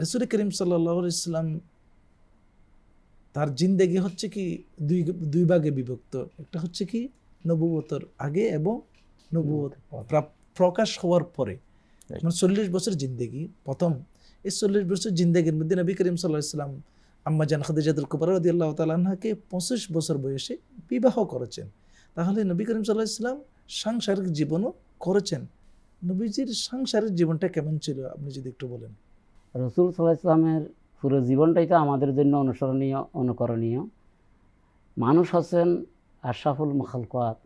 রসুল করিম সাল্লাহ ইসলাম তার জিন্দেগি হচ্ছে কি দুই দুই ভাগে বিভক্ত। একটা হচ্ছে কি নবুয়তর আগে এবং নবুয়ত প্রা- প্রকাশ হওয়ার পরে। মানে চল্লিশ বছর জিন্দেগি প্রথম। এই চল্লিশ বছর জিন্দেগির মধ্যে নবী করিম সাল্লাহ ইসলাম আম্মা জান খাদিজাতুল কুবরা রদি আল্লাহ তালাহাকে পঁচিশ বছর বয়সে বিবাহ করেছেন। তাহলে নবী করিম সাল্লাহ ইসলাম সাংসারিক জীবনও করেছেন। নবীজির সাংসারিক জীবনটা কেমন ছিল আপনি যদি একটু বলেন? রসুল সাল্লাহ ইসলামের পুরো জীবনটাই তো আমাদের জন্য অনুসরণীয়, অনুকরণীয়। মানুষ হচ্ছেন আশরাফুল মখালকাত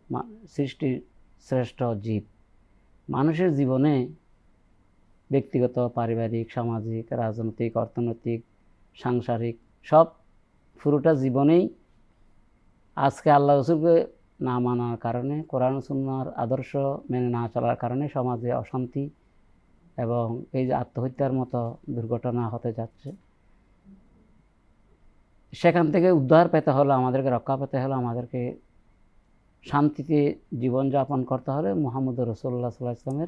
সৃষ্টির শ্রেষ্ঠ জীব। মানুষের জীবনে ব্যক্তিগত, পারিবারিক, সামাজিক, রাজনৈতিক, অর্থনৈতিক, সাংসারিক সব পুরোটা জীবনেই আজকে আল্লাহ রসুলকে না মানার কারণে, কোরআন সুন্নার আদর্শ মেনে না চলার কারণে সমাজে অশান্তি এবং এই যে আত্মহত্যার মতো দুর্ঘটনা হতে যাচ্ছে। সেখান থেকে উদ্ধার পেতে হলে, আমাদেরকে রক্ষা পেতে হলে, আমাদেরকে শান্তিতে জীবনযাপন করতে হলে মোহাম্মদ রসুল্লাহ সাল্লাহ ইসলামের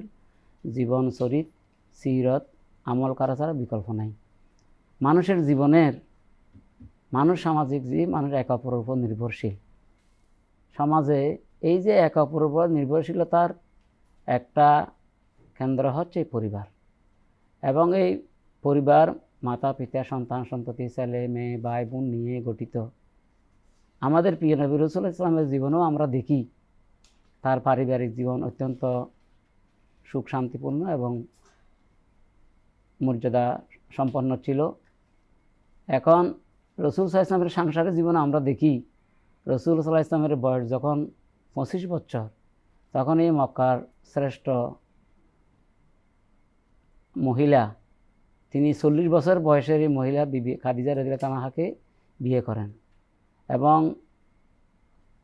জীবন চরিত, সিরত, আমল করা ছাড়া বিকল্প নাই। মানুষের জীবনের, মানুষ সামাজিক জীব, মানুষ একে অপরের উপর নির্ভরশীল। সমাজে এই যে একে অপরের উপর নির্ভরশীলতার একটা কেন্দ্র হচ্ছে এই পরিবার। এবং এই পরিবার মাতা, পিতা, সন্তান সন্ততি ছেলে, মেয়ে, ভাই, বোন নিয়ে গঠিত। আমাদের প্রিয় নবী রসুল ইসলামের জীবনেও আমরা দেখি, তার পারিবারিক জীবন অত্যন্ত সুখ, শান্তিপূর্ণ এবং মর্যাদা সম্পন্ন ছিল। এখন রসুল সাল্লাহ ইসলামের সাংসারিক জীবনে আমরা দেখি, রসুল সাল্লাহ ইসলামের বয়স যখন পঁচিশ বছর, তখন এই মক্কার শ্রেষ্ঠ মহিলা, তিনি চল্লিশ বছর বয়সের এই মহিলা বিবি, খাদিজা রদিলা তামাহাকে বিয়ে করেন এবং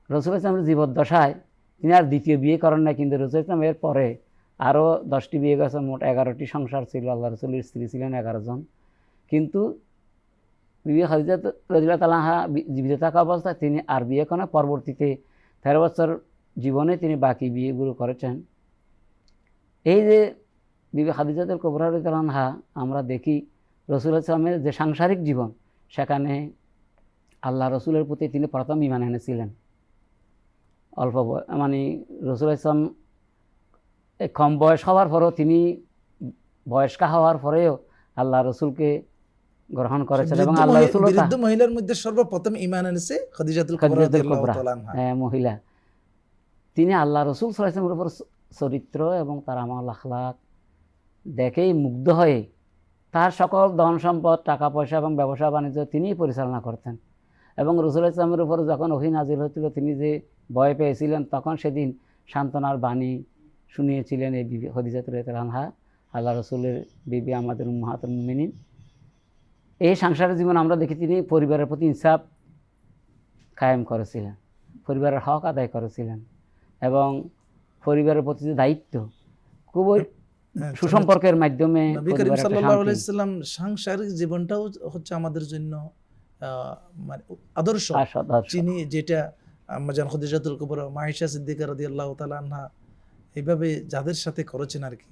রসুল ইসলামের জীবদ্দশায় তিনি আর দ্বিতীয় বিয়ে করেন না কিন্তু রসুল ইসলাম এর পরে আরও দশটি বিয়ে গেছে মোট এগারোটি সংসার ছিল, আল্লাহ রসুলের স্ত্রী ছিলেন এগারো জন কিন্তু বিবি খাদিজা রদিলা তালাহা জীবিত থাকা অবস্থায় তিনি আর বিয়ে করেন পরবর্তীতে তেরো বছর জীবনে তিনি বাকি বিয়েগুলো করেছেন এই যে বিবি খাদিজাতুল কোবরা রদিলানহা আমরা দেখি রসুল ইসলামের যে সাংসারিক জীবন সেখানে আল্লাহ রসুলের প্রতি তিনি প্রথম ইমান এনেছিলেন। অল্প মানে রসুল ইসলাম কম বয়স হওয়ার পরেও তিনি বয়স্কা হওয়ার পরেও আল্লাহ রসুলকে গ্রহণ করেছেন এবং আল্লাহ রসুল মহিলার মধ্যে সর্বপ্রথম ইমান এনেছে খাদিজাতুল কুবরা। হ্যাঁ, মহিলা। তিনি আল্লাহ রসুল সাল্লামের উপর চরিত্র এবং তার আমল আখলাক দেখেই মুগ্ধ হয়ে তার সকল ধন সম্পদ, টাকা পয়সা এবং ব্যবসা বাণিজ্য তিনিই পরিচালনা করতেন। এবং রসুল ইসলামের উপর যখন ওহি নাজির হচ্ছিল তিনি যে ভয় পেয়েছিলেন, তখন সেদিন সান্ত্বনার বাণী শুনিয়েছিলেন এই বিবি হদিজাতুল রানহা আল্লাহ রসুলের বিবি আমাদের মাহাতুল মিনিন এই সাংসারিক জীবন আমরা দেখি তিনি পরিবারের প্রতি ইনসাফ কায়েম করেছিলেন, পরিবারের হক আদায় করেছিলেন এবং পরিবারের প্রতি যে দায়িত্ব, খুবই সুসম্পর্কের মাধ্যমে নবী করিম সাল্লাল্লাহু আলাইহি সাল্লাম সাংসারিক জীবনটাও হচ্ছে আমাদের জন্য আহ, মানে আদর্শ। যিনি যেটা আমাজান খদিজাতুল কুবরা মাইশা সিদ্দিকা রাদিয়াল্লাহু তাআলা আনহা এইভাবে যাদের সাথে করেছেন আর কি।